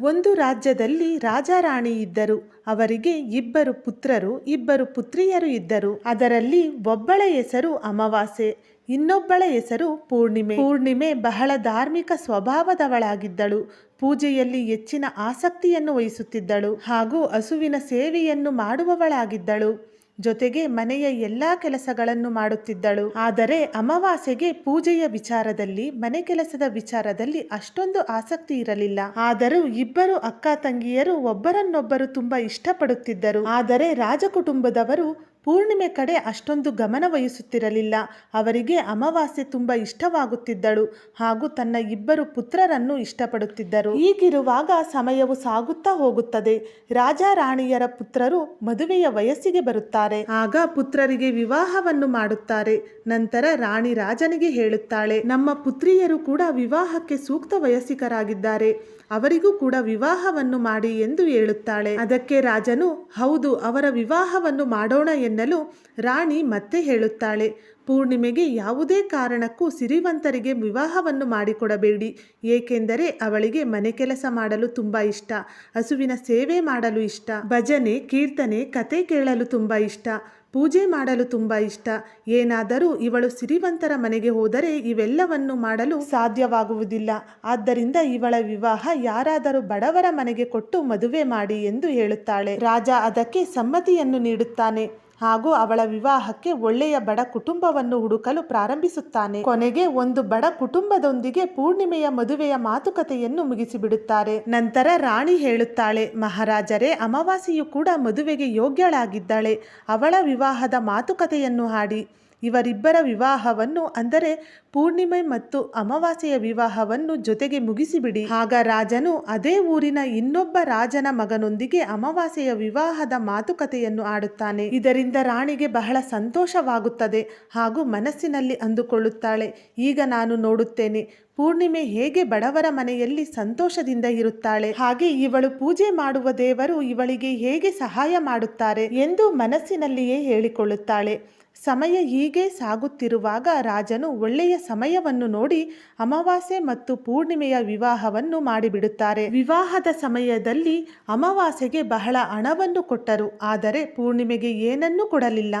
ಒಂದು ರಾಜ್ಯದಲ್ಲಿ ರಾಜಾರಾಣಿ ಇದ್ದರು. ಅವರಿಗೆ ಇಬ್ಬರು ಪುತ್ರರು, ಇಬ್ಬರು ಪುತ್ರಿಯರು ಇದ್ದರು. ಅದರಲ್ಲಿ ಒಬ್ಬಳ ಹೆಸರು ಅಮಾವಾಸ್ಯೆ, ಇನ್ನೊಬ್ಬಳ ಹೆಸರು ಪೂರ್ಣಿಮೆ. ಪೂರ್ಣಿಮೆ ಬಹಳ ಧಾರ್ಮಿಕ ಸ್ವಭಾವದವಳಾಗಿದ್ದಳು. ಪೂಜೆಯಲ್ಲಿ ಹೆಚ್ಚಿನ ಆಸಕ್ತಿಯನ್ನು ವಹಿಸುತ್ತಿದ್ದಳು ಹಾಗೂ ಹಸುವಿನ ಸೇವೆಯನ್ನು ಮಾಡುವವಳಾಗಿದ್ದಳು. ಜೊತೆಗೆ ಮನೆಯ ಎಲ್ಲಾ ಕೆಲಸಗಳನ್ನು ಮಾಡುತ್ತಿದ್ದಳು. ಆದರೆ ಅಮಾವಾಸ್ಯೆಗೆ ಪೂಜೆಯ ವಿಚಾರದಲ್ಲಿ, ಮನೆ ಕೆಲಸದ ವಿಚಾರದಲ್ಲಿ ಅಷ್ಟೊಂದು ಆಸಕ್ತಿ ಇರಲಿಲ್ಲ. ಆದರೂ ಇಬ್ಬರು ಅಕ್ಕ ತಂಗಿಯರು ಒಬ್ಬರನ್ನೊಬ್ಬರು ತುಂಬಾ ಇಷ್ಟಪಡುತ್ತಿದ್ದರು. ಆದರೆ ರಾಜಕುಟುಂಬದವರು ಪೂರ್ಣಿಮೆ ಕಡೆ ಅಷ್ಟೊಂದು ಗಮನ ವಹಿಸುತ್ತಿರಲಿಲ್ಲ. ಅವರಿಗೆ ಅಮಾವಾಸ್ಯೆ ತುಂಬ ಇಷ್ಟವಾಗುತ್ತಿದ್ದಳು. ಹಾಗೂ ತನ್ನ ಇಬ್ಬರು ಪುತ್ರರನ್ನು ಇಷ್ಟಪಡುತ್ತಿದ್ದರು. ಹೀಗಿರುವಾಗ ಸಮಯವು ಸಾಗುತ್ತಾ ಹೋಗುತ್ತದೆ. ರಾಜ ರಾಣಿಯರ ಪುತ್ರರು ಮದುವೆಯ ವಯಸ್ಸಿಗೆ ಬರುತ್ತಾರೆ. ಆಗ ಪುತ್ರರಿಗೆ ವಿವಾಹವನ್ನು ಮಾಡುತ್ತಾರೆ. ನಂತರ ರಾಣಿ ರಾಜನಿಗೆ ಹೇಳುತ್ತಾಳೆ, ನಮ್ಮ ಪುತ್ರಿಯರು ಕೂಡ ವಿವಾಹಕ್ಕೆ ಸೂಕ್ತ ವಯಸ್ಸಿಕರಾಗಿದ್ದಾರೆ ಅವರಿಗೂ ಕೂಡ ವಿವಾಹವನ್ನು ಮಾಡಿ ಎಂದು ಹೇಳುತ್ತಾಳೆ. ಅದಕ್ಕೆ ರಾಜನು, ಹೌದು, ಅವರ ವಿವಾಹವನ್ನು ಮಾಡೋಣ ಎನ್ನಲು ರಾಣಿ ಮತ್ತೆ ಹೇಳುತ್ತಾಳೆ. ಪೂರ್ಣಿಮೆಗೆ ಯಾವುದೇ ಕಾರಣಕ್ಕೂ ಸಿರಿವಂತರಿಗೆ ವಿವಾಹವನ್ನು ಮಾಡಿಕೊಡಬೇಡಿ. ಏಕೆಂದರೆ ಅವಳಿಗೆ ಮನೆ ಕೆಲಸ ಮಾಡಲು ತುಂಬ ಇಷ್ಟ, ಹಸುವಿನ ಸೇವೆ ಮಾಡಲು ಇಷ್ಟ, ಭಜನೆ, ಕೀರ್ತನೆ, ಕತೆ ಕೇಳಲು ತುಂಬ ಇಷ್ಟ. ಪೂಜೆ ಮಾಡಲು ತುಂಬ ಇಷ್ಟ. ಏನಾದರೂ ಇವಳು ಸಿರಿವಂತರ ಮನೆಗೆ ಹೋದರೆ ಇವೆಲ್ಲವನ್ನು ಮಾಡಲು ಸಾಧ್ಯವಾಗುವುದಿಲ್ಲ. ಆದ್ದರಿಂದ ಇವಳ ವಿವಾಹ ಯಾರಾದರೂ ಬಡವರ ಮನೆಗೆ ಕೊಟ್ಟು ಮದುವೆ ಮಾಡಿ ಎಂದು ಹೇಳುತ್ತಾಳೆ. ರಾಜ ಅದಕ್ಕೆ ಸಮ್ಮತಿಯನ್ನು ನೀಡುತ್ತಾನೆ. ಹಾಗೂ ಅವಳ ವಿವಾಹಕ್ಕೆ ಒಳ್ಳೆಯ ಬಡ ಕುಟುಂಬವನ್ನು ಹುಡುಕಲು ಪ್ರಾರಂಭಿಸುತ್ತಾನೆ. ಕೊನೆಗೆ ಒಂದು ಬಡ ಕುಟುಂಬದೊಂದಿಗೆ ಪೂರ್ಣಿಮೆಯ ಮದುವೆಯ ಮಾತುಕತೆಯನ್ನು ಮುಗಿಸಿಬಿಡುತ್ತಾರೆ. ನಂತರ ರಾಣಿ ಹೇಳುತ್ತಾಳೆ, ಮಹಾರಾಜರೇ ಅಮಾವಾಸಿಯು ಕೂಡ ಮದುವೆಗೆ ಯೋಗ್ಯಳಾಗಿದ್ದಾಳೆ. ಅವಳ ವಿವಾಹದ ಮಾತುಕತೆಯನ್ನು ಹಾಡಿ. ಇವರಿಬ್ಬರ ವಿವಾಹವನ್ನು ಅಂದರೆ ಪೂರ್ಣಿಮೆ ಮತ್ತು ಅಮಾವಾಸ್ಯೆಯ ವಿವಾಹವನ್ನು ಜೊತೆಗೆ ಮುಗಿಸಿಬಿಡಿ. ಆಗ ರಾಜನು ಅದೇ ಊರಿನ ಇನ್ನೊಬ್ಬ ರಾಜನ ಮಗನೊಂದಿಗೆ ಅಮಾವಾಸ್ಯೆಯ ವಿವಾಹದ ಮಾತುಕತೆಯನ್ನು ಆಡುತ್ತಾನೆ. ಇದರಿಂದ ರಾಣಿಗೆ ಬಹಳ ಸಂತೋಷವಾಗುತ್ತದೆ ಹಾಗೂ ಮನಸ್ಸಿನಲ್ಲಿ ಅಂದುಕೊಳ್ಳುತ್ತಾಳೆ. ಈಗ ನಾನು ನೋಡುತ್ತೇನೆ, ಪೂರ್ಣಿಮೆ ಹೇಗೆ ಬಡವರ ಮನೆಯಲ್ಲಿ ಸಂತೋಷದಿಂದ ಇರುತ್ತಾಳೆ? ಹಾಗೆ ಇವಳು ಪೂಜೆ ಮಾಡುವ ದೇವರು ಇವಳಿಗೆ ಹೇಗೆ ಸಹಾಯ ಮಾಡುತ್ತಾರೆ ಎಂದು ಮನಸ್ಸಿನಲ್ಲಿಯೇ ಹೇಳಿಕೊಳ್ಳುತ್ತಾಳೆ. ಸಮಯ ಹೀಗೆ ಸಾಗುತ್ತಿರುವಾಗ ರಾಜನು ಒಳ್ಳೆಯ ಸಮಯವನ್ನು ನೋಡಿ ಅಮಾವಾಸ್ಯೆ ಮತ್ತು ಪೂರ್ಣಿಮೆಯ ವಿವಾಹವನ್ನು ಮಾಡಿಬಿಡುತ್ತಾರೆ. ವಿವಾಹದ ಸಮಯದಲ್ಲಿ ಅಮಾವಾಸ್ಯೆಗೆ ಬಹಳ ಹಣವನ್ನು ಕೊಟ್ಟರು, ಆದರೆ ಪೂರ್ಣಿಮೆಗೆ ಏನನ್ನೂ ಕೊಡಲಿಲ್ಲ.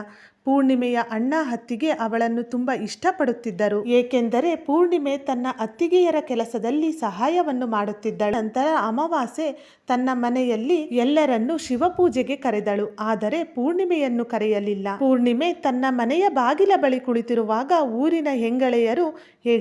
ಪೂರ್ಣಿಮೆಯ ಅಣ್ಣ ಹತ್ತಿಗೆ ಅವಳನ್ನು ತುಂಬ ಇಷ್ಟಪಡುತ್ತಿದ್ದರು. ಏಕೆಂದರೆ ಪೂರ್ಣಿಮೆ ತನ್ನ ಅತ್ತಿಗೆಯರ ಕೆಲಸದಲ್ಲಿ ಸಹಾಯವನ್ನು ಮಾಡುತ್ತಿದ್ದಳು. ನಂತರ ಅಮಾವಾಸ್ಯೆ ತನ್ನ ಮನೆಯಲ್ಲಿ ಎಲ್ಲರನ್ನು ಶಿವಪೂಜೆಗೆ ಕರೆದಳು. ಆದರೆ ಪೂರ್ಣಿಮೆಯನ್ನು ಕರೆಯಲಿಲ್ಲ. ಪೂರ್ಣಿಮೆ ತನ್ನ ಮನೆಯ ಬಾಗಿಲ ಬಳಿ ಕುಳಿತಿರುವಾಗ ಊರಿನ ಹೆಂಗಳೆಯರು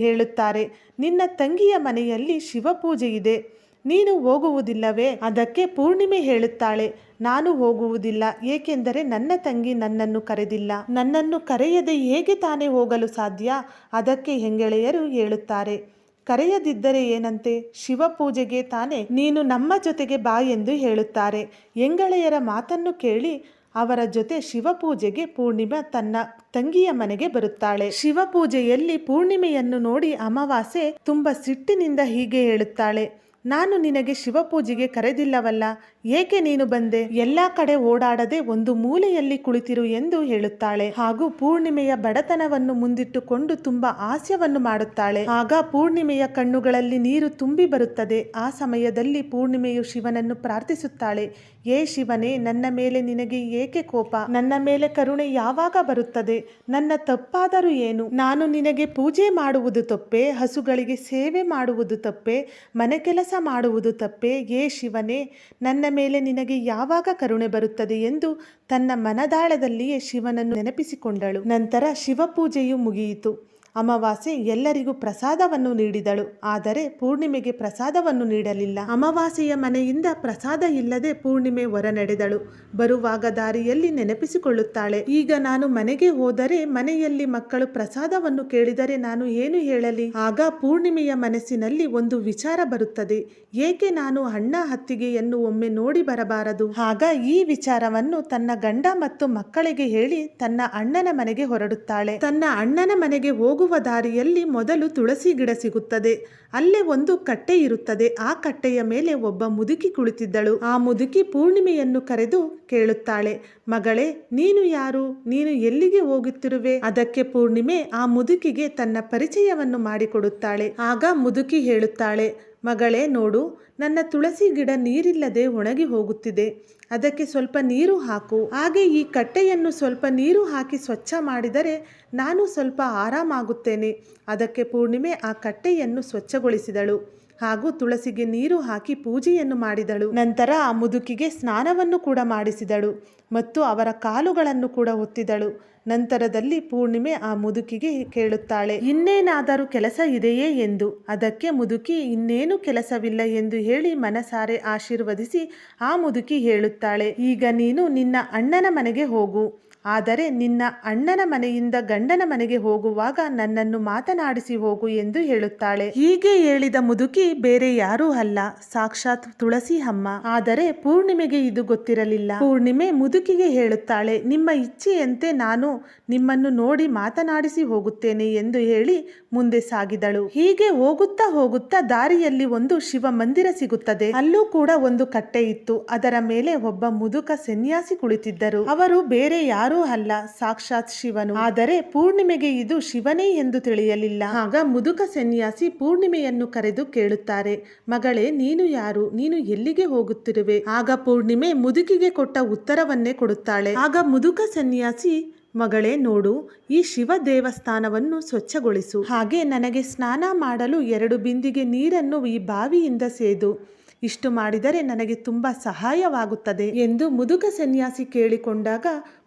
ಹೇಳುತ್ತಾರೆ, ನಿನ್ನ ತಂಗಿಯ ಮನೆಯಲ್ಲಿ ಶಿವಪೂಜೆ ಇದೆ ನೀನು ಹೋಗುವುದಿಲ್ಲವೇ? ಅದಕ್ಕೆ ಪೂರ್ಣಿಮೆ ಹೇಳುತ್ತಾಳೆ. ನಾನು ಹೋಗುವುದಿಲ್ಲ, ಏಕೆಂದರೆ ನನ್ನ ತಂಗಿ ನನ್ನನ್ನು ಕರೆದಿಲ್ಲ. ನನ್ನನ್ನು ಕರೆಯದೆ ಹೇಗೆ ತಾನೇ ಹೋಗಲು ಸಾಧ್ಯ? ಅದಕ್ಕೆ ಹೆಂಗೆಳೆಯರು ಹೇಳುತ್ತಾರೆ. ಕರೆಯದಿದ್ದರೆ ಏನಂತೆ? ಶಿವಪೂಜೆಗೆ ತಾನೇ? ನೀನು ನಮ್ಮ ಜೊತೆಗೆ ಬಾ ಎಂದು ಹೇಳುತ್ತಾರೆ. ಹೆಂಗಳೆಯರ ಮಾತನ್ನು ಕೇಳಿ ಅವರ ಜೊತೆ ಶಿವಪೂಜೆಗೆ ಪೂರ್ಣಿಮಾ ತನ್ನ ತಂಗಿಯ ಮನೆಗೆ ಬರುತ್ತಾಳೆ. ಶಿವಪೂಜೆಯಲ್ಲಿ ಪೂರ್ಣಿಮೆಯನ್ನು ನೋಡಿ ಅಮಾವಾಸ್ಯೆ ತುಂಬ ಸಿಟ್ಟಿನಿಂದ ಹೀಗೆ ಹೇಳುತ್ತಾಳೆ. ನಾನು ನಿನಗೆ ಶಿವಪೂಜೆಗೆ ಕರೆದಿಲ್ಲವಲ್ಲ ಏಕೆ ನೀನು ಬಂದೆ? ಎಲ್ಲಾ ಕಡೆ ಓಡಾಡದೆ ಒಂದು ಮೂಲೆಯಲ್ಲಿ ಕುಳಿತಿರು ಎಂದು ಹೇಳುತ್ತಾಳೆ. ಹಾಗೂ ಪೂರ್ಣಿಮೆಯ ಬಡತನವನ್ನು ಮುಂದಿಟ್ಟುಕೊಂಡು ತುಂಬಾ ಹಾಸ್ಯವನ್ನು ಮಾಡುತ್ತಾಳೆ. ಆಗ ಪೂರ್ಣಿಮೆಯ ಕಣ್ಣುಗಳಲ್ಲಿ ನೀರು ತುಂಬಿ ಬರುತ್ತದೆ. ಆ ಸಮಯದಲ್ಲಿ ಪೂರ್ಣಿಮೆಯು ಶಿವನನ್ನು ಪ್ರಾರ್ಥಿಸುತ್ತಾಳೆ. ಏ ಶಿವನೇ, ನನ್ನ ಮೇಲೆ ನಿನಗೆ ಏಕೆ ಕೋಪ? ನನ್ನ ಮೇಲೆ ಕರುಣೆ ಯಾವಾಗ ಬರುತ್ತದೆ? ನನ್ನ ತಪ್ಪಾದರೂ ಏನು? ನಾನು ನಿನಗೆ ಪೂಜೆ ಮಾಡುವುದು ತಪ್ಪೆ, ಹಸುಗಳಿಗೆ ಸೇವೆ ಮಾಡುವುದು ತಪ್ಪೆ, ಮನೆ ಕೆಲಸ ಮಾಡುವುದು ತಪ್ಪೆ. ಏ ಶಿವನೇ, ನನ್ನ ಮೇಲೆ ನಿನಗೆ ಯಾವಾಗ ಕರುಣೆ ಬರುತ್ತದೆ ಎಂದು ತನ್ನ ಮನದಾಳದಲ್ಲಿಯೇ ಶಿವನನ್ನು ನೆನಪಿಸಿಕೊಂಡಳು. ನಂತರ ಶಿವಪೂಜೆಯು ಮುಗಿಯಿತು. ಅಮಾವಾಸ್ಯೆ ಎಲ್ಲರಿಗೂ ಪ್ರಸಾದವನ್ನು ನೀಡಿದಳು. ಆದರೆ ಪೂರ್ಣಿಮೆಗೆ ಪ್ರಸಾದವನ್ನು ನೀಡಲಿಲ್ಲ. ಅಮಾವಾಸ್ಯೆಯ ಮನೆಯಿಂದ ಪ್ರಸಾದ ಇಲ್ಲದೆ ಪೂರ್ಣಿಮೆ ಹೊರ ನಡೆದಳು ಬರುವಾಗ ದಾರಿಯಲ್ಲಿ ನೆನಪಿಸಿಕೊಳ್ಳುತ್ತಾಳೆ. ಈಗ ನಾನು ಮನೆಗೆ ಹೋದರೆ ಮನೆಯಲ್ಲಿ ಮಕ್ಕಳು ಪ್ರಸಾದವನ್ನು ಕೇಳಿದರೆ ನಾನು ಏನು ಹೇಳಲಿ? ಆಗ ಪೂರ್ಣಿಮೆಯ ಮನಸ್ಸಿನಲ್ಲಿ ಒಂದು ವಿಚಾರ ಬರುತ್ತದೆ. ಏಕೆ ನಾನು ಅಣ್ಣ ಹತ್ತಿಗೆಯನ್ನು ಒಮ್ಮೆ ನೋಡಿ ಬರಬಾರದು? ಆಗ ಈ ವಿಚಾರವನ್ನು ತನ್ನ ಗಂಡ ಮತ್ತು ಮಕ್ಕಳಿಗೆ ಹೇಳಿ ತನ್ನ ಅಣ್ಣನ ಮನೆಗೆ ಹೊರಡುತ್ತಾಳೆ. ತನ್ನ ಅಣ್ಣನ ಮನೆಗೆ ಹೋಗುವ ದಾರಿಯಲ್ಲಿ ಮೊದಲು ತುಳಸಿ ಗಿಡ ಸಿಗುತ್ತದೆ. ಅಲ್ಲೇ ಒಂದು ಕಟ್ಟೆ ಇರುತ್ತದೆ. ಆ ಕಟ್ಟೆಯ ಮೇಲೆ ಒಬ್ಬ ಮುದುಕಿ ಕುಳಿತಿದ್ದಳು. ಆ ಮುದುಕಿ ಪೂರ್ಣಿಮೆಯನ್ನು ಕರೆದು ಕೇಳುತ್ತಾಳೆ, ಮಗಳೇ, ನೀನು ಯಾರು? ನೀನು ಎಲ್ಲಿಗೆ ಹೋಗುತ್ತಿರುವೆ? ಅದಕ್ಕೆ ಪೂರ್ಣಿಮೆ ಆ ಮುದುಕಿಗೆ ತನ್ನ ಪರಿಚಯವನ್ನು ಮಾಡಿಕೊಡುತ್ತಾಳೆ. ಆಗ ಮುದುಕಿ ಹೇಳುತ್ತಾಳೆ ಮಗಳೇ ನೋಡು, ನನ್ನ ತುಳಸಿ ಗಿಡ ನೀರಿಲ್ಲದೆ ಒಣಗಿ ಹೋಗುತ್ತಿದೆ. ಅದಕ್ಕೆ ಸ್ವಲ್ಪ ನೀರು ಹಾಕು. ಹಾಗೆ ಈ ಕಟ್ಟೆಯನ್ನು ಸ್ವಲ್ಪ ನೀರು ಹಾಕಿ ಸ್ವಚ್ಛ ಮಾಡಿದರೆ ನಾನು ಸ್ವಲ್ಪ ಆರಾಮಾಗುತ್ತೇನೆ. ಅದಕ್ಕೆ ಪೂರ್ಣಿಮೆ ಆ ಕಟ್ಟೆಯನ್ನು ಸ್ವಚ್ಛಗೊಳಿಸಿದಳು. ಹಾಗೂ ತುಳಸಿಗೆ ನೀರು ಹಾಕಿ ಪೂಜೆಯನ್ನು ಮಾಡಿದಳು. ನಂತರ ಆ ಮುದುಕಿಗೆ ಸ್ನಾನವನ್ನು ಕೂಡ ಮಾಡಿಸಿದಳು ಮತ್ತು ಅವರ ಕಾಲುಗಳನ್ನು ಕೂಡ ಒತ್ತಿದಳು ನಂತರದಲ್ಲಿ ಪೂರ್ಣಿಮೆ ಆ ಮುದುಕಿಗೆ ಕೇಳುತ್ತಾಳೆ, ಇನ್ನೇನಾದರೂ ಕೆಲಸ ಇದೆಯೇ ಎಂದು? ಅದಕ್ಕೆ ಮುದುಕಿ, ಇನ್ನೇನು ಕೆಲಸವಿಲ್ಲ ಎಂದು ಹೇಳಿ ಮನಸಾರೆ ಆಶೀರ್ವದಿಸಿ, ಆ ಮುದುಕಿ ಹೇಳುತ್ತಾಳೆ, ಈಗ ನೀನು ನಿನ್ನ ಅಣ್ಣನ ಮನೆಗೆ ಹೋಗು. ಆದರೆ ನಿನ್ನ ಅಣ್ಣನ ಮನೆಯಿಂದ ಗಂಡನ ಮನೆಗೆ ಹೋಗುವಾಗ ನನ್ನನ್ನು ಮಾತನಾಡಿಸಿ ಹೋಗು ಎಂದು ಹೇಳುತ್ತಾಳೆ. ಹೀಗೆ ಹೇಳಿದ ಮುದುಕಿ ಬೇರೆ ಯಾರೂ ಅಲ್ಲ, ಸಾಕ್ಷಾತ್ ತುಳಸಿ ಅಮ್ಮ. ಆದರೆ ಪೂರ್ಣಿಮೆಗೆ ಇದು ಗೊತ್ತಿರಲಿಲ್ಲ. ಪೂರ್ಣಿಮೆ ಮುದುಕಿಗೆ ಹೇಳುತ್ತಾಳೆ, ನಿಮ್ಮ ಇಚ್ಛೆಯಂತೆ ನಾನು ನಿಮ್ಮನ್ನು ನೋಡಿ ಮಾತನಾಡಿಸಿ ಹೋಗುತ್ತೇನೆ ಎಂದು ಹೇಳಿ ಮುಂದೆ ಸಾಗಿದಳು. ಹೀಗೆ ಹೋಗುತ್ತಾ ಹೋಗುತ್ತಾ ದಾರಿಯಲ್ಲಿ ಒಂದು ಶಿವ ಮಂದಿರ ಸಿಗುತ್ತದೆ. ಅಲ್ಲೂ ಕೂಡ ಒಂದು ಕಟ್ಟೆ ಇತ್ತು. ಅದರ ಮೇಲೆ ಒಬ್ಬ ಮುದುಕ ಸನ್ಯಾಸಿ ಕುಳಿತಿದ್ದರು. ಅವರು ಬೇರೆ ಯಾರೂ ಅಲ್ಲ, ಸಾಕ್ಷಾತ್ ಶಿವನು. ಆದರೆ ಪೂರ್ಣಿಮೆಗೆ ಇದು ಶಿವನೇ ಎಂದು ತಿಳಿಯಲಿಲ್ಲ. ಆಗ ಮುದುಕ ಸನ್ಯಾಸಿ ಪೂರ್ಣಿಮೆಯನ್ನು ಕರೆದು ಕೇಳುತ್ತಾರೆ, ಮಗಳೇ, ನೀನು ಯಾರು? ನೀನು ಎಲ್ಲಿಗೆ ಹೋಗುತ್ತಿರುವೆ? ಆಗ ಪೂರ್ಣಿಮೆ ಮುದುಕಿಗೆ ಕೊಟ್ಟ ಉತ್ತರವನ್ನೇ ಕೊಡುತ್ತಾಳೆ. ಆಗ ಮುದುಕ ಸನ್ಯಾಸಿ, ಮಗಳೇ, ನೋಡು, ಈ ಶಿವ ದೇವಸ್ಥಾನವನ್ನು ಸ್ವಚ್ಛಗೊಳಿಸು. ಹಾಗೆ ನನಗೆ ಸ್ನಾನ ಮಾಡಲು ಎರಡು ಬಿಂದಿಗೆ ನೀರನ್ನು ಈ ಬಾವಿಯಿಂದ ಸೇದು. ಇಷ್ಟು ಮಾಡಿದರೆ ನನಗೆ ತುಂಬಾ ಸಹಾಯವಾಗುತ್ತದೆ ಎಂದು ಮುದುಕ ಸನ್ಯಾಸಿ ಕೇಳಿಕೊಂಡಾಗ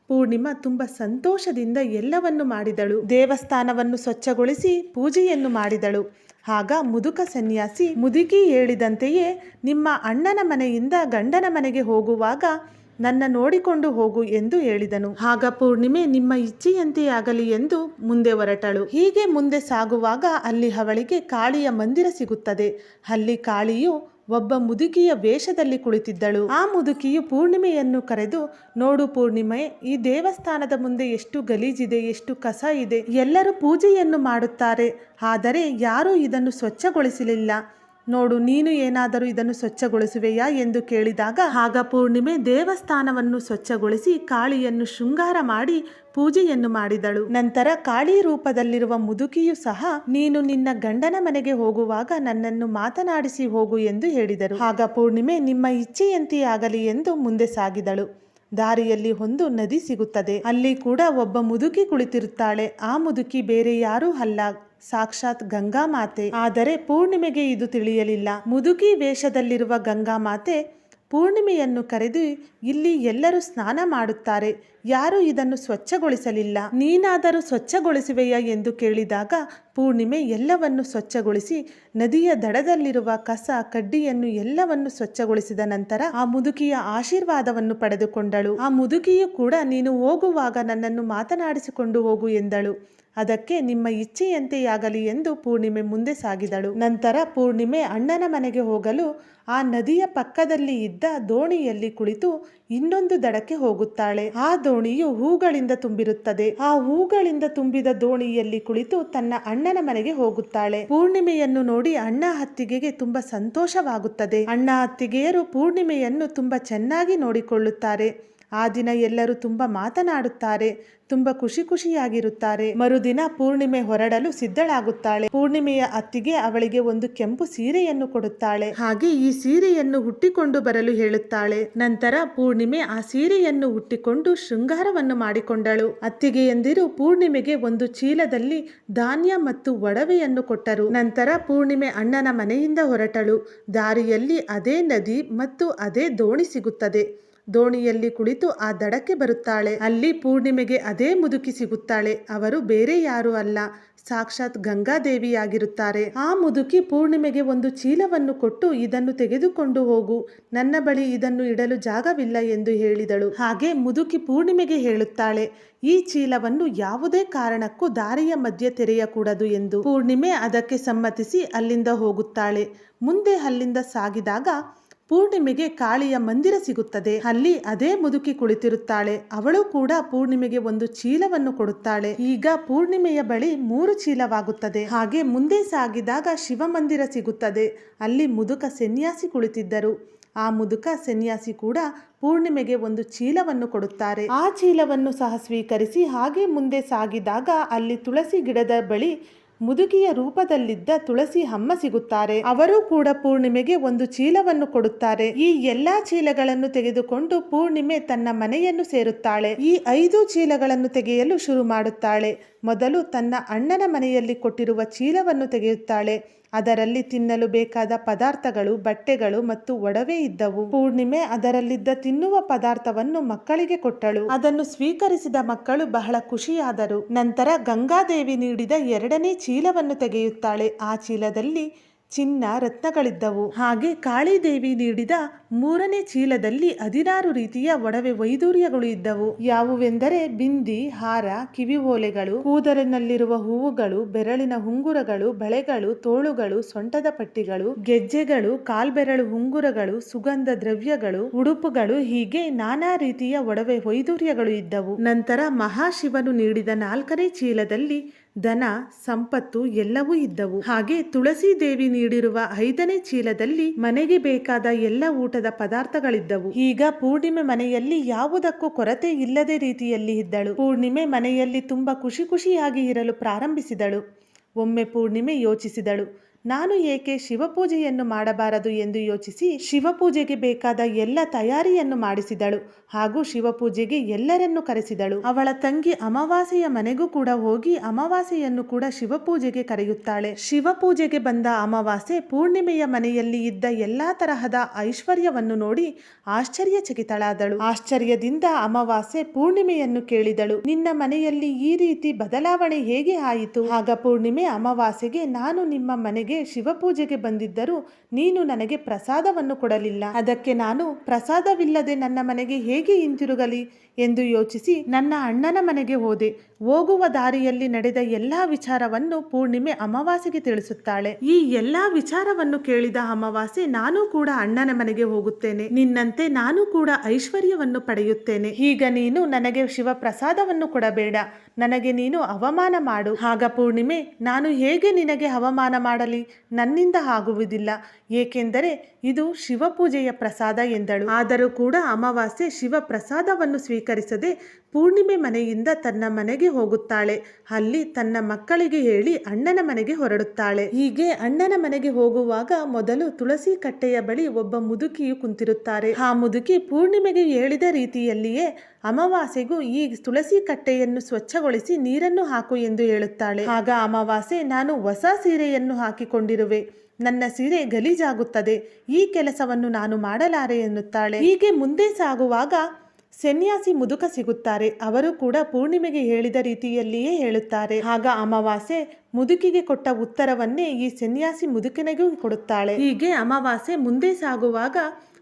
ಪೂರ್ಣಿಮಾ ತುಂಬ ಸಂತೋಷದಿಂದ ಎಲ್ಲವನ್ನು ಮಾಡಿದಳು. ದೇವಸ್ಥಾನವನ್ನು ಸ್ವಚ್ಛಗೊಳಿಸಿ ಪೂಜೆಯನ್ನು ಮಾಡಿದಳು. ಆಗ ಮುದುಕ ಸನ್ಯಾಸಿ ಮುದುಕಿ ಹೇಳಿದಂತೆಯೇ, ನಿಮ್ಮ ಅಣ್ಣನ ಮನೆಯಿಂದ ಗಂಡನ ಮನೆಗೆ ಹೋಗುವಾಗ ನನ್ನ ನೋಡಿಕೊಂಡು ಹೋಗು ಎಂದು ಹೇಳಿದನು. ಆಗ ಪೂರ್ಣಿಮೆ, ನಿಮ್ಮ ಇಚ್ಛೆಯಂತೆ ಆಗಲಿ ಎಂದು ಮುಂದೆ ಹೊರಟಳು. ಹೀಗೆ ಮುಂದೆ ಸಾಗುವಾಗ ಅಲ್ಲಿ ಅವಳಿಗೆ ಕಾಳಿಯ ಮಂದಿರ ಸಿಗುತ್ತದೆ. ಅಲ್ಲಿ ಕಾಳಿಯು ಒಬ್ಬ ಮುದುಕಿಯ ವೇಷದಲ್ಲಿ ಕುಳಿತಿದ್ದಳು. ಆ ಮುದುಕಿಯು ಪೂರ್ಣಿಮೆಯನ್ನು ಕರೆದು, ನೋಡು ಪೂರ್ಣಿಮೆ, ಈ ದೇವಸ್ಥಾನದ ಮುಂದೆ ಎಷ್ಟು ಗಲೀಜಿದೆ, ಎಷ್ಟು ಕಸ ಇದೆ, ಎಲ್ಲರೂ ಪೂಜೆಯನ್ನು ಮಾಡುತ್ತಾರೆ. ಆದರೆ ಯಾರೂ ಇದನ್ನು ಸ್ವಚ್ಛಗೊಳಿಸಲಿಲ್ಲ. ನೋಡು, ನೀನು ಏನಾದರೂ ಇದನ್ನು ಸ್ವಚ್ಛಗೊಳಿಸುವೆಯಾ ಎಂದು ಕೇಳಿದಾಗ ಆಗ ಪೂರ್ಣಿಮೆ ದೇವಸ್ಥಾನವನ್ನು ಸ್ವಚ್ಛಗೊಳಿಸಿ ಕಾಳಿಯನ್ನು ಶೃಂಗಾರ ಮಾಡಿ ಪೂಜೆಯನ್ನು ಮಾಡಿದಳು. ನಂತರ ಕಾಳಿ ರೂಪದಲ್ಲಿರುವ ಮುದುಕಿಯು ಸಹ, ನೀನು ನಿನ್ನ ಗಂಡನ ಮನೆಗೆ ಹೋಗುವಾಗ ನನ್ನನ್ನು ಮಾತನಾಡಿಸಿ ಹೋಗು ಎಂದು ಹೇಳಿದರು. ಆಗ ಪೂರ್ಣಿಮೆ, ನಿಮ್ಮ ಇಚ್ಛೆಯಂತೆ ಆಗಲಿ ಎಂದು ಮುಂದೆ ಸಾಗಿದಳು. ದಾರಿಯಲ್ಲಿ ಒಂದು ನದಿ ಸಿಗುತ್ತದೆ. ಅಲ್ಲಿ ಕೂಡ ಒಬ್ಬ ಮುದುಕಿ ಕುಳಿತಿರುತ್ತಾಳೆ. ಆ ಮುದುಕಿ ಬೇರೆ ಯಾರೂ ಅಲ್ಲ. ಸಾಕ್ಷಾತ್ ಗಂಗಾ ಮಾತೆ. ಆದರೆ ಪೂರ್ಣಿಮೆಗೆ ಇದು ತಿಳಿಯಲಿಲ್ಲ. ಮುದುಕಿ ವೇಷದಲ್ಲಿರುವ ಗಂಗಾ ಮಾತೆ ಪೂರ್ಣಿಮೆಯನ್ನು ಕರೆದು ಇಲ್ಲಿ ಎಲ್ಲರೂ ಸ್ನಾನ ಮಾಡುತ್ತಾರೆ. ಯಾರು ಇದನ್ನು ಸ್ವಚ್ಛಗೊಳಿಸಲಿಲ್ಲ. ನೀನಾದರೂ ಸ್ವಚ್ಛಗೊಳಿಸುವೆಯಾ ಎಂದು ಕೇಳಿದಾಗ ಪೂರ್ಣಿಮೆ ಎಲ್ಲವನ್ನು ಸ್ವಚ್ಛಗೊಳಿಸಿ ನದಿಯ ದಡದಲ್ಲಿರುವ ಕಸ, ಕಡ್ಡಿಯನ್ನು ಎಲ್ಲವನ್ನು ಸ್ವಚ್ಛಗೊಳಿಸಿದ ನಂತರ ಆ ಮುದುಕಿಯ ಆಶೀರ್ವಾದವನ್ನು ಪಡೆದುಕೊಂಡಳು. ಆ ಮುದುಕಿಯು ಕೂಡ, ನೀನು ಹೋಗುವಾಗ ನನ್ನನ್ನು ಮಾತನಾಡಿಸಿಕೊಂಡು ಹೋಗು ಎಂದಳು. ಅದಕ್ಕೆ ನಿಮ್ಮ ಇಚ್ಛೆಯಂತೆಯಾಗಲಿ ಎಂದು ಪೂರ್ಣಿಮೆ ಮುಂದೆ ಸಾಗಿದಳು. ನಂತರ ಪೂರ್ಣಿಮೆ ಅಣ್ಣನ ಮನೆಗೆ ಹೋಗಲು ಆ ನದಿಯ ಪಕ್ಕದಲ್ಲಿ ಇದ್ದ ದೋಣಿಯಲ್ಲಿ ಕುಳಿತು ಇನ್ನೊಂದು ದಡಕ್ಕೆ ಹೋಗುತ್ತಾಳೆ. ಆ ದೋಣಿಯು ಹೂಗಳಿಂದ ತುಂಬಿರುತ್ತದೆ. ಆ ಹೂಗಳಿಂದ ತುಂಬಿದ ದೋಣಿಯಲ್ಲಿ ಕುಳಿತು ತನ್ನ ಅಣ್ಣನ ಮನೆಗೆ ಹೋಗುತ್ತಾಳೆ. ಪೂರ್ಣಿಮೆಯನ್ನು ನೋಡಿ ಅಣ್ಣ ಹತ್ತಿಗೆಗೆ ತುಂಬಾ ಸಂತೋಷವಾಗುತ್ತದೆ. ಅಣ್ಣ ಹತ್ತಿಗೆಯರು ಪೂರ್ಣಿಮೆಯನ್ನು ತುಂಬಾ ಚೆನ್ನಾಗಿ ನೋಡಿಕೊಳ್ಳುತ್ತಾರೆ. ಆ ದಿನ ಎಲ್ಲರೂ ತುಂಬ ಮಾತನಾಡುತ್ತಾರೆ, ತುಂಬ ಖುಷಿ ಖುಷಿಯಾಗಿರುತ್ತಾರೆ. ಮರುದಿನ ಪೂರ್ಣಿಮೆ ಹೊರಡಲು ಸಿದ್ಧಳಾಗುತ್ತಾಳೆ. ಪೂರ್ಣಿಮೆಯ ಅತ್ತಿಗೆ ಅವಳಿಗೆ ಒಂದು ಕೆಂಪು ಸೀರೆಯನ್ನು ಕೊಡುತ್ತಾಳೆ. ಹಾಗೆ ಈ ಸೀರೆಯನ್ನು ಹುಟ್ಟಿಕೊಂಡು ಬರಲು ಹೇಳುತ್ತಾಳೆ. ನಂತರ ಪೂರ್ಣಿಮೆ ಆ ಸೀರೆಯನ್ನು ಹುಟ್ಟಿಕೊಂಡು ಶೃಂಗಾರವನ್ನು ಮಾಡಿಕೊಂಡಳು. ಅತ್ತಿಗೆ ಎಂದಿರು ಪೂರ್ಣಿಮೆಗೆ ಒಂದು ಚೀಲದಲ್ಲಿ ಧಾನ್ಯ ಮತ್ತು ಒಡವೆಯನ್ನು ಕೊಟ್ಟರು. ನಂತರ ಪೂರ್ಣಿಮೆ ಅಣ್ಣನ ಮನೆಯಿಂದ ಹೊರಟಳು. ದಾರಿಯಲ್ಲಿ ಅದೇ ನದಿ ಮತ್ತು ಅದೇ ದೋಣಿ ಸಿಗುತ್ತದೆ. ದೋಣಿಯಲ್ಲಿ ಕುಳಿತು ಆ ದಡಕ್ಕೆ ಬರುತ್ತಾಳೆ. ಅಲ್ಲಿ ಪೂರ್ಣಿಮೆಗೆ ಅದೇ ಮುದುಕಿ ಸಿಗುತ್ತಾಳೆ. ಅವರು ಬೇರೆ ಯಾರು ಅಲ್ಲ, ಸಾಕ್ಷಾತ್ ಗಂಗಾದೇವಿಯಾಗಿರುತ್ತಾರೆ. ಆ ಮುದುಕಿ ಪೂರ್ಣಿಮೆಗೆ ಒಂದು ಚೀಲವನ್ನು ಕೊಟ್ಟು ಇದನ್ನು ತೆಗೆದುಕೊಂಡು ಹೋಗು. ನನ್ನ ಬಳಿ ಇದನ್ನು ಇಡಲು ಜಾಗವಿಲ್ಲ ಎಂದು ಹೇಳಿದಳು. ಹಾಗೆ ಮುದುಕಿ ಪೂರ್ಣಿಮೆಗೆ ಹೇಳುತ್ತಾಳೆ, ಈ ಚೀಲವನ್ನು ಯಾವುದೇ ಕಾರಣಕ್ಕೂ ದಾರಿಯ ಮಧ್ಯೆ ತೆರೆಯಕೂಡದು ಎಂದು. ಪೂರ್ಣಿಮೆ ಅದಕ್ಕೆ ಸಮ್ಮತಿಸಿ ಅಲ್ಲಿಂದ ಹೋಗುತ್ತಾಳೆ. ಮುಂದೆ ಅಲ್ಲಿಂದ ಸಾಗಿದಾಗ ಪೂರ್ಣಿಮೆಗೆ ಕಾಳಿಯ ಮಂದಿರ ಸಿಗುತ್ತದೆ. ಅಲ್ಲಿ ಅದೇ ಮುದುಕಿ ಕುಳಿತಿರುತ್ತಾಳೆ. ಅವಳು ಕೂಡ ಪೂರ್ಣಿಮೆಗೆ ಒಂದು ಚೀಲವನ್ನು ಕೊಡುತ್ತಾಳೆ. ಈಗ ಪೂರ್ಣಿಮೆಯ ಬಳಿ ಮೂರು ಚೀಲವಾಗುತ್ತದೆ. ಹಾಗೆ ಮುಂದೆ ಸಾಗಿದಾಗ ಶಿವ ಮಂದಿರ ಸಿಗುತ್ತದೆ. ಅಲ್ಲಿ ಮುದುಕ ಸನ್ಯಾಸಿ ಕುಳಿತಿದ್ದರು. ಆ ಮುದುಕ ಸನ್ಯಾಸಿ ಕೂಡ ಪೂರ್ಣಿಮೆಗೆ ಒಂದು ಚೀಲವನ್ನು ಕೊಡುತ್ತಾರೆ. ಆ ಚೀಲವನ್ನು ಸಹ ಸ್ವೀಕರಿಸಿ ಹಾಗೆ ಮುಂದೆ ಸಾಗಿದಾಗ ಅಲ್ಲಿ ತುಳಸಿ ಗಿಡದ ಬಳಿ ಮುದುಕಿಯ ರೂಪದಲ್ಲಿದ್ದ ತುಳಸಿ ಅಮ್ಮ ಸಿಗುತ್ತಾರೆ. ಅವರು ಕೂಡ ಪೂರ್ಣಿಮೆಗೆ ಒಂದು ಚೀಲವನ್ನು ಕೊಡುತ್ತಾರೆ. ಈ ಎಲ್ಲಾ ಚೀಲಗಳನ್ನು ತೆಗೆದುಕೊಂಡು ಪೂರ್ಣಿಮೆ ತನ್ನ ಮನೆಯನ್ನು ಸೇರುತ್ತಾಳೆ. ಈ ಐದು ಚೀಲಗಳನ್ನು ತೆಗೆಯಲು ಶುರು ಮಾಡುತ್ತಾಳೆ. ಮೊದಲು ತನ್ನ ಅಣ್ಣನ ಮನೆಯಲ್ಲಿ ಕೊಟ್ಟಿರುವ ಚೀಲವನ್ನು ತೆಗೆಯುತ್ತಾಳೆ. ಅದರಲ್ಲಿ ತಿನ್ನಲು ಬೇಕಾದ ಪದಾರ್ಥಗಳು, ಬಟ್ಟೆಗಳು ಮತ್ತು ಒಡವೆ ಇದ್ದವು. ಪೂರ್ಣಿಮೆ ಅದರಲ್ಲಿದ್ದ ತಿನ್ನುವ ಪದಾರ್ಥವನ್ನು ಮಕ್ಕಳಿಗೆ ಕೊಟ್ಟಳು. ಅದನ್ನು ಸ್ವೀಕರಿಸಿದ ಮಕ್ಕಳು ಬಹಳ ಖುಷಿಯಾದರು. ನಂತರ ಗಂಗಾದೇವಿ ನೀಡಿದ ಎರಡನೇ ಚೀಲವನ್ನು ತೆಗೆಯುತ್ತಾಳೆ. ಆ ಚೀಲದಲ್ಲಿ ಚಿನ್ನ ರತ್ನಗಳಿದ್ದವು. ಹಾಗೆ ಕಾಳಿದೇವಿ ನೀಡಿದ ಮೂರನೇ ಚೀಲದಲ್ಲಿ ಹದಿನಾರು ರೀತಿಯ ಒಡವೆ ವೈದೂರ್ಯಗಳು ಇದ್ದವು. ಯಾವುವೆಂದರೆ ಬಿಂದಿ, ಹಾರ, ಕಿವಿ ಓಲೆಗಳು, ಕೂದಲಿನಲ್ಲಿರುವ ಹೂವುಗಳು, ಬೆರಳಿನ ಉಂಗುರಗಳು, ಬಳೆಗಳು, ತೋಳುಗಳು, ಸೊಂಟದ ಪಟ್ಟಿಗಳು, ಗೆಜ್ಜೆಗಳು, ಕಾಲ್ಬೆರಳು ಉಂಗುರಗಳು, ಸುಗಂಧ ದ್ರವ್ಯಗಳು, ಉಡುಪುಗಳು, ಹೀಗೆ ನಾನಾ ರೀತಿಯ ಒಡವೆ ವೈದೂರ್ಯಗಳು ಇದ್ದವು. ನಂತರ ಮಹಾಶಿವನು ನೀಡಿದ ನಾಲ್ಕನೇ ಚೀಲದಲ್ಲಿ ದನ ಸಂಪತ್ತು ಎಲ್ಲವೂ ಇದ್ದವು. ಹಾಗೆ ತುಳಸಿ ದೇವಿ ನೀಡಿರುವ ಐದನೇ ಚೀಲದಲ್ಲಿ ಮನೆಗೆ ಬೇಕಾದ ಎಲ್ಲ ಊಟದ ಪದಾರ್ಥಗಳಿದ್ದವು. ಈಗ ಪೂರ್ಣಿಮೆ ಮನೆಯಲ್ಲಿ ಯಾವುದಕ್ಕೂ ಕೊರತೆ ಇಲ್ಲದೆ ರೀತಿಯಲ್ಲಿ ಇದ್ದಳು. ಪೂರ್ಣಿಮೆ ಮನೆಯಲ್ಲಿ ತುಂಬಾ ಖುಷಿ ಖುಷಿಯಾಗಿ ಇರಲು ಪ್ರಾರಂಭಿಸಿದಳು. ಒಮ್ಮೆ ಪೂರ್ಣಿಮೆ ಯೋಚಿಸಿದಳು. ನಾನು ಏಕೆ ಶಿವಪೂಜೆಯನ್ನು ಮಾಡಬಾರದು ಎಂದು ಯೋಚಿಸಿ ಶಿವಪೂಜೆಗೆ ಬೇಕಾದ ಎಲ್ಲ ತಯಾರಿಯನ್ನು ಮಾಡಿಸಿದಳು ಹಾಗೂ ಶಿವಪೂಜೆಗೆ ಎಲ್ಲರನ್ನು ಕರೆಸಿದಳು. ಅವಳ ತಂಗಿ ಅಮಾವಾಸ್ಯೆಯ ಮನೆಗೂ ಕೂಡ ಹೋಗಿ ಅಮಾವಾಸ್ಯೆಯನ್ನು ಕೂಡ ಶಿವಪೂಜೆಗೆ ಕರೆಯುತ್ತಾಳೆ. ಶಿವಪೂಜೆಗೆ ಬಂದ ಅಮಾವಾಸ್ಯೆ ಪೂರ್ಣಿಮೆಯ ಮನೆಯಲ್ಲಿ ಇದ್ದ ಎಲ್ಲಾ ತರಹದ ಐಶ್ವರ್ಯವನ್ನು ನೋಡಿ ಆಶ್ಚರ್ಯಚಕಿತಳಾದಳು. ಆಶ್ಚರ್ಯದಿಂದ ಅಮಾವಾಸ್ಯೆ ಪೂರ್ಣಿಮೆಯನ್ನು ಕೇಳಿದಳು. ನಿನ್ನ ಮನೆಯಲ್ಲಿ ಈ ರೀತಿ ಬದಲಾವಣೆ ಹೇಗೆ ಆಯಿತು? ಆಗ ಪೂರ್ಣಿಮೆ ಅಮಾವಾಸ್ಯೆಗೆ ನಾನು ನಿಮ್ಮ ಮನೆಗೆ ಶಿವಪೂಜೆಗೆ ಬಂದಿದ್ದರೂ ನೀನು ನನಗೆ ಪ್ರಸಾದವನ್ನು ಕೊಡಲಿಲ್ಲ. ಅದಕ್ಕೆ ನಾನು, ಪ್ರಸಾದವಿಲ್ಲದೆ ನನ್ನ ಮನೆಗೆ ಹೇಗೆ ಹಿಂತಿರುಗಲಿ? ಎಂದು ಯೋಚಿಸಿ ನನ್ನ ಅಣ್ಣನ ಮನೆಗೆ ಹೋದೆ. ಹೋಗುವ ದಾರಿಯಲ್ಲಿ ನಡೆದ ಎಲ್ಲಾ ವಿಚಾರವನ್ನು ಪೂರ್ಣಿಮೆ ಅಮಾವಾಸ್ಯೆಗೆ ತಿಳಿಸುತ್ತಾಳೆ. ಈ ಎಲ್ಲಾ ವಿಚಾರವನ್ನು ಕೇಳಿದ ಅಮಾವಾಸ್ಯೆ ನಾನು ಕೂಡ ಅಣ್ಣನ ಮನೆಗೆ ಹೋಗುತ್ತೇನೆ. ನಿನ್ನಂತೆ ನಾನು ಕೂಡ ಐಶ್ವರ್ಯವನ್ನು ಪಡೆಯುತ್ತೇನೆ. ಈಗ ನೀನು ನನಗೆ ಶಿವ ಪ್ರಸಾದವನ್ನು ಕೊಡಬೇಡ. ನನಗೆ ನೀನು ಅವಮಾನ ಮಾಡು. ಆಗ ಪೂರ್ಣಿಮೆ, ನಾನು ಹೇಗೆ ನಿನಗೆ ಅವಮಾನ ಮಾಡಲಿ? ನನ್ನಿಂದ ಆಗುವುದಿಲ್ಲ. ಏಕೆಂದರೆ ಇದು ಶಿವಪೂಜೆಯ ಪ್ರಸಾದ ಎಂದಳು. ಆದರೂ ಕೂಡ ಅಮಾವಾಸ್ಯೆ ಶಿವ ಪ್ರಸಾದವನ್ನು ಸ್ವೀಕರಿಸದೆ ಪೂರ್ಣಿಮೆ ಮನೆಯಿಂದ ತನ್ನ ಮನೆಗೆ ಹೋಗುತ್ತಾಳೆ. ಅಲ್ಲಿ ತನ್ನ ಮಕ್ಕಳಿಗೆ ಹೇಳಿ ಅಣ್ಣನ ಮನೆಗೆ ಹೊರಡುತ್ತಾಳೆ. ಹೀಗೆ ಅಣ್ಣನ ಮನೆಗೆ ಹೋಗುವಾಗ ಮೊದಲು ತುಳಸಿ ಕಟ್ಟೆಯ ಬಳಿ ಒಬ್ಬ ಮುದುಕಿಯು ಕುಂತಿರುತ್ತಾರೆ. ಆ ಮುದುಕಿ ಪೂರ್ಣಿಮೆಗೆ ಹೇಳಿದ ರೀತಿಯಲ್ಲಿಯೇ ಅಮಾವಾಸೆಗೂ ಈ ತುಳಸಿ ಕಟ್ಟೆಯನ್ನು ಸ್ವಚ್ಛಗೊಳಿಸಿ ನೀರನ್ನು ಹಾಕು ಎಂದು ಹೇಳುತ್ತಾಳೆ. ಆಗ ಅಮಾವಾಸೆ ನಾನು ಹೊಸ ಸೀರೆಯನ್ನು ಹಾಕಿಕೊಂಡಿರುವೆ. ನನ್ನ ಸೀರೆ ಗಲೀಜಾಗುತ್ತದೆ. ಈ ಕೆಲಸವನ್ನು ನಾನು ಮಾಡಲಾರೆ ಎನ್ನುತ್ತಾಳೆ. ಹೀಗೆ ಮುಂದೆ ಸಾಗುವಾಗ ಸನ್ಯಾಸಿ ಮುದುಕ ಸಿಗುತ್ತಾರೆ. ಅವರು ಕೂಡ ಪೂರ್ಣಿಮೆಗೆ ಹೇಳಿದ ರೀತಿಯಲ್ಲಿಯೇ ಹೇಳುತ್ತಾರೆ. ಆಗ ಅಮಾವಾಸ್ಯೆ ಮುದುಕಿಗೆ ಕೊಟ್ಟ ಉತ್ತರವನ್ನೇ ಈ ಸನ್ಯಾಸಿ ಮುದುಕನಿಗೂ ಕೊಡುತ್ತಾಳೆ. ಹೀಗೆ ಅಮಾವಾಸ್ಯೆ ಮುಂದೆ ಸಾಗುವಾಗ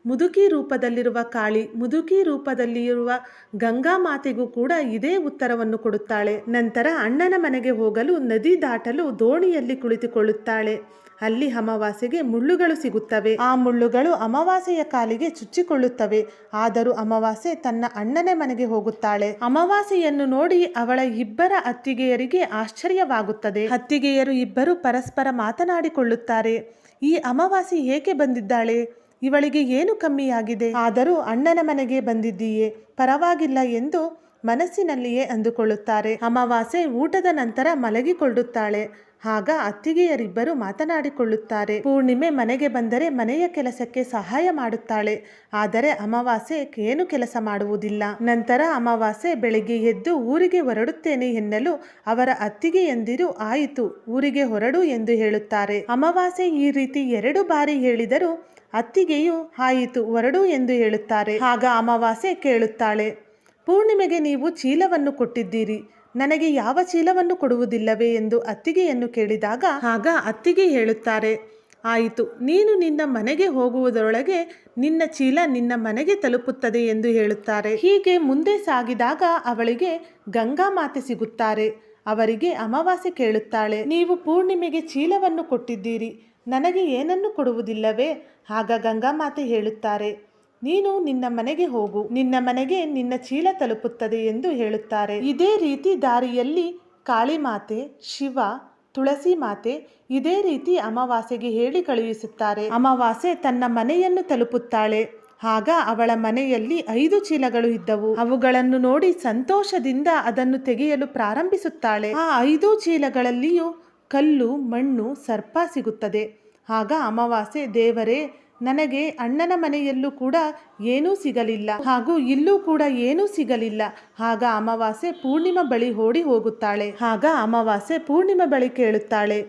ಮುದುಕಿ ರೂಪದಲ್ಲಿರುವ ಕಾಳಿ, ಮುದುಕಿ ರೂಪದಲ್ಲಿರುವ ಗಂಗಾ ಮಾತೆಗೂ ಕೂಡ ಇದೇ ಉತ್ತರವನ್ನು ಕೊಡುತ್ತಾಳೆ. ನಂತರ ಅಣ್ಣನ ಮನೆಗೆ ಹೋಗಲು ನದಿ ದಾಟಲು ದೋಣಿಯಲ್ಲಿ ಕುಳಿತುಕೊಳ್ಳುತ್ತಾಳೆ. ಅಲ್ಲಿ ಅಮಾವಾಸ್ಯೆಗೆ ಮುಳ್ಳುಗಳು ಸಿಗುತ್ತವೆ. ಆ ಮುಳ್ಳುಗಳು ಅಮಾವಾಸ್ಯೆಯ ಕಾಲಿಗೆ ಚುಚ್ಚಿಕೊಳ್ಳುತ್ತವೆ. ಆದರೂ ಅಮಾವಾಸ್ಯೆ ತನ್ನ ಅಣ್ಣನ ಮನೆಗೆ ಹೋಗುತ್ತಾಳೆ. ಅಮಾವಾಸ್ಯೆಯನ್ನು ನೋಡಿ ಅವಳ ಇಬ್ಬರ ಅತ್ತಿಗೆಯರಿಗೆ ಆಶ್ಚರ್ಯವಾಗುತ್ತದೆ. ಅತ್ತಿಗೆಯರು ಇಬ್ಬರು ಪರಸ್ಪರ ಮಾತನಾಡಿಕೊಳ್ಳುತ್ತಾರೆ. ಈ ಅಮಾವಾಸ್ಯೆ ಏಕೆ ಬಂದಿದ್ದಾಳೆ? ಇವಳಿಗೆ ಏನು ಕಮ್ಮಿಯಾಗಿದೆ? ಆದರೂ ಅಣ್ಣನ ಮನೆಗೆ ಬಂದಿದ್ದೀಯೇ? ಪರವಾಗಿಲ್ಲ ಎಂದು ಮನಸ್ಸಿನಲ್ಲಿಯೇ ಅಂದುಕೊಳ್ಳುತ್ತಾರೆ. ಅಮಾವಾಸ್ಯೆ ಊಟದ ನಂತರ ಮಲಗಿಕೊಳ್ಳುತ್ತಾಳೆ. ಆಗ ಅತ್ತಿಗೆಯರಿಬ್ಬರು ಮಾತನಾಡಿಕೊಳ್ಳುತ್ತಾರೆ. ಪೂರ್ಣಿಮೆ ಮನೆಗೆ ಬಂದರೆ ಮನೆಯ ಕೆಲಸಕ್ಕೆ ಸಹಾಯ ಮಾಡುತ್ತಾಳೆ. ಆದರೆ ಅಮಾವಾಸ್ಯೆ ಏನು ಕೆಲಸ ಮಾಡುವುದಿಲ್ಲ. ನಂತರ ಅಮಾವಾಸ್ಯೆ ಬೆಳಿಗ್ಗೆ ಎದ್ದು ಊರಿಗೆ ಹೊರಡುತ್ತೇನೆ ಎನ್ನಲು ಅವರ ಅತ್ತಿಗೆಯಂದಿರು ಆಯಿತು, ಊರಿಗೆ ಹೊರಡು ಎಂದು ಹೇಳುತ್ತಾರೆ. ಅಮಾವಾಸ್ಯೆ ಈ ರೀತಿ ಎರಡು ಬಾರಿ ಹೇಳಿದರೂ ಅತ್ತಿಗೆಯು ಆಯಿತು, ಹೊರಡು ಎಂದು ಹೇಳುತ್ತಾರೆ. ಆಗ ಅಮಾವಾಸ್ಯೆ ಕೇಳುತ್ತಾಳೆ, ಪೂರ್ಣಿಮೆಗೆ ನೀವು ಚೀಲವನ್ನು ಕೊಟ್ಟಿದ್ದೀರಿ. ನನಗೆ ಯಾವ ಚೀಲವನ್ನು ಕೊಡುವುದಿಲ್ಲವೇ ಎಂದು ಅತ್ತಿಗೆಯನ್ನು ಕೇಳಿದಾಗ, ಆಗ ಅತ್ತಿಗೆ ಹೇಳುತ್ತಾರೆ, ಆಯಿತು, ನೀನು ನಿನ್ನ ಮನೆಗೆ ಹೋಗುವುದರೊಳಗೆ ನಿನ್ನ ಚೀಲ ನಿನ್ನ ಮನೆಗೆ ತಲುಪುತ್ತದೆ ಎಂದು ಹೇಳುತ್ತಾರೆ. ಹೀಗೆ ಮುಂದೆ ಸಾಗಿದಾಗ ಅವಳಿಗೆ ಗಂಗಾ ಮಾತೆ ಸಿಗುತ್ತಾರೆ. ಅವರಿಗೆ ಅಮಾವಾಸ್ಯೆ ಕೇಳುತ್ತಾಳೆ. ನೀವು ಪೂರ್ಣಿಮೆಗೆ ಚೀಲವನ್ನು ಕೊಟ್ಟಿದ್ದೀರಿ, ನನಗೆ ಏನನ್ನು ಕೊಡುವುದಿಲ್ಲವೇ? ಆಗ ಗಂಗಾಮಾತೆ ಹೇಳುತ್ತಾರೆ ನೀನು ನಿನ್ನ ಮನೆಗೆ ಹೋಗು, ನಿನ್ನ ಮನೆಗೆ ನಿನ್ನ ಚೀಲ ತಲುಪುತ್ತದೆ ಎಂದು ಹೇಳುತ್ತಾರೆ. ಇದೇ ರೀತಿ ದಾರಿಯಲ್ಲಿ ಕಾಳಿಮಾತೆ, ಶಿವ ತುಳಸಿ ಮಾತೆ ಇದೇ ರೀತಿ ಅಮಾವಾಸ್ಯೆಗೆ ಹೇಳಿ ಕಳುಹಿಸುತ್ತಾರೆ. ಅಮಾವಾಸ್ಯೆ ತನ್ನ ಮನೆಯನ್ನು ತಲುಪುತ್ತಾಳೆ. ಆಗ ಅವಳ ಮನೆಯಲ್ಲಿ ಐದು ಚೀಲಗಳು ಇದ್ದವು. ಅವುಗಳನ್ನು ನೋಡಿ ಸಂತೋಷದಿಂದ ಅದನ್ನು ತೆಗೆಯಲು ಪ್ರಾರಂಭಿಸುತ್ತಾಳೆ. ಆ ಐದು ಚೀಲಗಳಲ್ಲಿಯೂ ಕಲ್ಲು, ಮಣ್ಣು, ಸರ್ಪ ಸಿಗುತ್ತದೆ. ಆಗ ಅಮಾವಾಸ್ಯೆ ದೇವರೇ ನನಗೆ ಅಣ್ಣನ ಮನೆಯಲ್ಲೂ ಕೂಡ ಏನೂ ಸಿಗಲಿಲ್ಲ. ಹಾಗೂ ಇಲ್ಲೂ ಕೂಡ ಏನೂ ಸಿಗಲಿಲ್ಲ. ಆಗ ಅಮಾವಾಸ್ಯೆ ಪೂರ್ಣಿಮಾ ಬಳಿ ಓಡಿ ಹೋಗುತ್ತಾಳೆ. ಆಗ ಅಮಾವಾಸ್ಯೆ ಪೂರ್ಣಿಮಾ ಬಳಿ ಕೇಳುತ್ತಾಳೆ,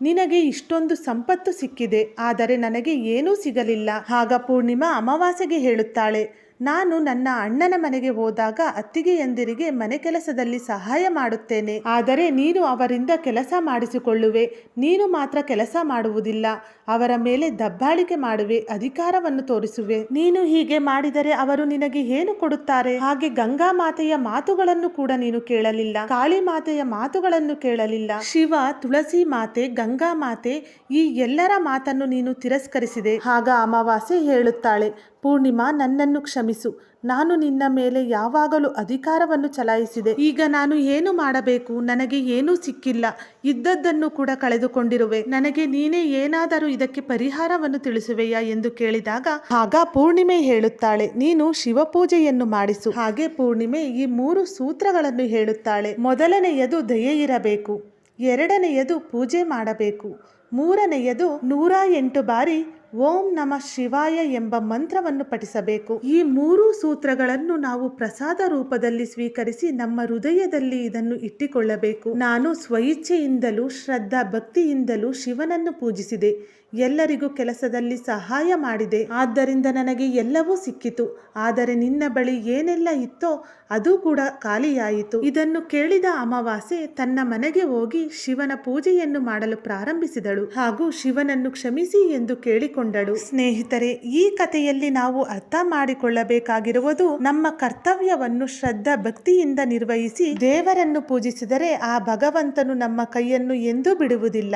ನಿನಗೆ ಇಷ್ಟೊಂದು ಸಂಪತ್ತು ಸಿಕ್ಕಿದೆ, ಆದರೆ ನನಗೆ ಏನೂ ಸಿಗಲಿಲ್ಲ. ಆಗ ಪೂರ್ಣಿಮಾ ಅಮಾವಾಸ್ಯೆಗೆ ಹೇಳುತ್ತಾಳೆ ನಾನು ನನ್ನ ಅಣ್ಣನ ಮನೆಗೆ ಹೋದಾಗ ಅತ್ತಿಗೆಯಂದಿರಿಗೆ ಮನೆ ಕೆಲಸದಲ್ಲಿ ಸಹಾಯ ಮಾಡುತ್ತೇನೆ. ಆದರೆ ನೀನು ಅವರಿಂದ ಕೆಲಸ ಮಾಡಿಸಿಕೊಳ್ಳುವೆ. ನೀನು ಮಾತ್ರ ಕೆಲಸ ಮಾಡುವುದಿಲ್ಲ. ಅವರ ಮೇಲೆ ದಬ್ಬಾಳಿಕೆ ಮಾಡುವೆ, ಅಧಿಕಾರವನ್ನು ತೋರಿಸುವೆ. ನೀನು ಹೀಗೆ ಮಾಡಿದರೆ ಅವರು ನಿನಗೆ ಏನು ಕೊಡುತ್ತಾರೆ? ಹಾಗೆ ಗಂಗಾ ಮಾತೆಯ ಮಾತುಗಳನ್ನು ಕೂಡ ನೀನು ಕೇಳಲಿಲ್ಲ. ಕಾಳಿ ಮಾತೆಯ ಮಾತುಗಳನ್ನು ಕೇಳಲಿಲ್ಲ. ಶಿವ, ತುಳಸಿ ಮಾತೆ, ಗಂಗಾ ಮಾತೆ ಈ ಎಲ್ಲರ ಮಾತನ್ನು ನೀನು ತಿರಸ್ಕರಿಸಿದೆ. ಆಗ ಅಮಾವಾಸ್ಯೆ ಹೇಳುತ್ತಾಳೆ. ಪೂರ್ಣಿಮಾ, ನನ್ನನ್ನು ಕ್ಷಮಿಸು. ನಾನು ನಿನ್ನ ಮೇಲೆ ಯಾವಾಗಲೂ ಅಧಿಕಾರವನ್ನು ಚಲಾಯಿಸಿದೆ. ಈಗ ನಾನು ಏನು ಮಾಡಬೇಕು? ನನಗೆ ಏನೂ ಸಿಕ್ಕಿಲ್ಲ. ಇದ್ದದ್ದನ್ನು ಕೂಡ ಕಳೆದುಕೊಂಡಿರುವೆ. ನನಗೆ ನೀನೇ ಏನಾದರೂ ಇದಕ್ಕೆ ಪರಿಹಾರವನ್ನು ತಿಳಿಸುವೆಯಾ ಎಂದು ಕೇಳಿದಾಗ, ಆಗ ಪೂರ್ಣಿಮೆ ಹೇಳುತ್ತಾಳೆ, ನೀನು ಶಿವಪೂಜೆಯನ್ನು ಮಾಡಿಸು. ಹಾಗೆ ಪೂರ್ಣಿಮೆ ಈ ಮೂರು ಸೂತ್ರಗಳನ್ನು ಹೇಳುತ್ತಾಳೆ. ಮೊದಲನೆಯದು ದಯೆ ಇರಬೇಕು. ಎರಡನೆಯದು ಪೂಜೆ ಮಾಡಬೇಕು. ಮೂರನೆಯದು ನೂರ ಎಂಟು ಬಾರಿ ಓಂ ನಮ ಶಿವಾಯ ಎಂಬ ಮಂತ್ರವನ್ನು ಪಠಿಸಬೇಕು. ಈ ಮೂರು ಸೂತ್ರಗಳನ್ನು ನಾವು ಪ್ರಸಾದ ರೂಪದಲ್ಲಿ ಸ್ವೀಕರಿಸಿ ನಮ್ಮ ಹೃದಯದಲ್ಲಿ ಇದನ್ನು ಇಟ್ಟುಕೊಳ್ಳಬೇಕು. ನಾನು ಸ್ವಇಚ್ಛೆಯಿಂದಲೂ ಶ್ರದ್ಧಾ ಭಕ್ತಿಯಿಂದಲೂ ಶಿವನನ್ನು ಪೂಜಿಸಿದೆ. ಎಲ್ಲರಿಗೂ ಕೆಲಸದಲ್ಲಿ ಸಹಾಯ ಮಾಡಿದೆ. ಆದ್ದರಿಂದ ನನಗೆ ಎಲ್ಲವೂ ಸಿಕ್ಕಿತು. ಆದರೆ ನಿನ್ನ ಬಳಿ ಏನೆಲ್ಲ ಇತ್ತೋ ಅದು ಕೂಡ ಖಾಲಿಯಾಯಿತು. ಇದನ್ನು ಕೇಳಿದ ಅಮಾವಾಸೆ ತನ್ನ ಮನೆಗೆ ಹೋಗಿ ಶಿವನ ಪೂಜೆಯನ್ನು ಮಾಡಲು ಪ್ರಾರಂಭಿಸಿದಳು. ಹಾಗೂ ಶಿವನನ್ನು ಕ್ಷಮಿಸಿ ಎಂದು ಕೇಳಿಕೊಂಡಳು. ಸ್ನೇಹಿತರೆ, ಈ ಕಥೆಯಲ್ಲಿ ನಾವು ಅರ್ಥ ಮಾಡಿಕೊಳ್ಳಬೇಕಾಗಿರುವುದು ನಮ್ಮ ಕರ್ತವ್ಯವನ್ನು ಶ್ರದ್ಧಾ ಭಕ್ತಿಯಿಂದ ನಿರ್ವಹಿಸಿ ದೇವರನ್ನು ಪೂಜಿಸಿದರೆ ಆ ಭಗವಂತನು ನಮ್ಮ ಕೈಯನ್ನು ಎಂದೂ ಬಿಡುವುದಿಲ್ಲ.